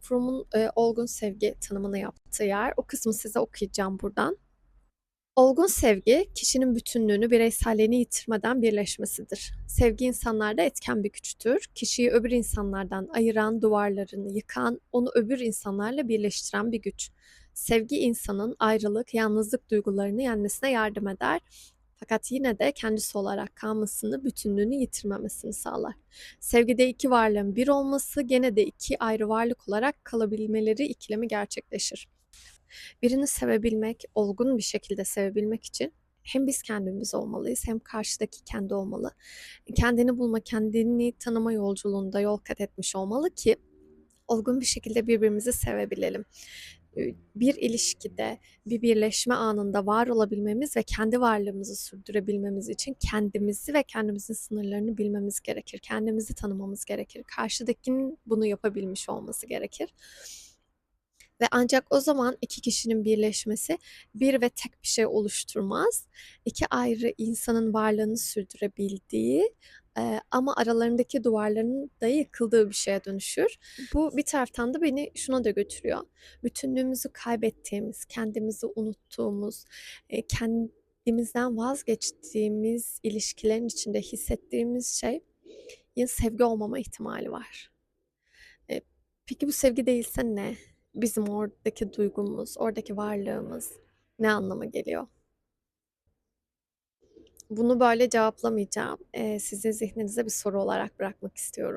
Fromm'un, eee, olgun sevgi tanımını yaptığı yer. O kısmı size okuyacağım buradan. Olgun sevgi, kişinin bütünlüğünü, bireyselliğini yitirmeden birleşmesidir. Sevgi insanlarda etken bir güçtür. Kişiyi öbür insanlardan ayıran, duvarlarını yıkan, onu öbür insanlarla birleştiren bir güç. Sevgi insanın ayrılık, yalnızlık duygularını yenmesine yardım eder. Fakat yine de kendisi olarak kalmasını, bütünlüğünü yitirmemesini sağlar. Sevgide iki varlığın bir olması, gene de iki ayrı varlık olarak kalabilmeleri ikilemi gerçekleşir. Birini sevebilmek, olgun bir şekilde sevebilmek için hem biz kendimiz olmalıyız hem karşıdaki kendi olmalı. Kendini bulma, kendini tanıma yolculuğunda yol kat etmiş olmalı ki olgun bir şekilde birbirimizi sevebilelim. Bir ilişkide, bir birleşme anında var olabilmemiz ve kendi varlığımızı sürdürebilmemiz için kendimizi ve kendimizin sınırlarını bilmemiz gerekir. Kendimizi tanımamız gerekir. Karşıdakinin bunu yapabilmiş olması gerekir. Ve ancak o zaman iki kişinin birleşmesi bir ve tek bir şey oluşturmaz. İki ayrı insanın varlığını sürdürebildiği, eee, ama aralarındaki duvarların da yıkıldığı bir şeye dönüşür. Bu bir taraftan da beni şuna da götürüyor. Bütünlüğümüzü kaybettiğimiz, kendimizi unuttuğumuz, eee, kendimizden vazgeçtiğimiz ilişkilerin içinde hissettiğimiz şeyin sevgi olmama ihtimali var. Eee, peki bu sevgi değilse ne? Bizim oradaki duygumuz, oradaki varlığımız ne anlama geliyor? Bunu böyle cevaplamayacağım. Eee, sizin zihninize bir soru olarak bırakmak istiyorum.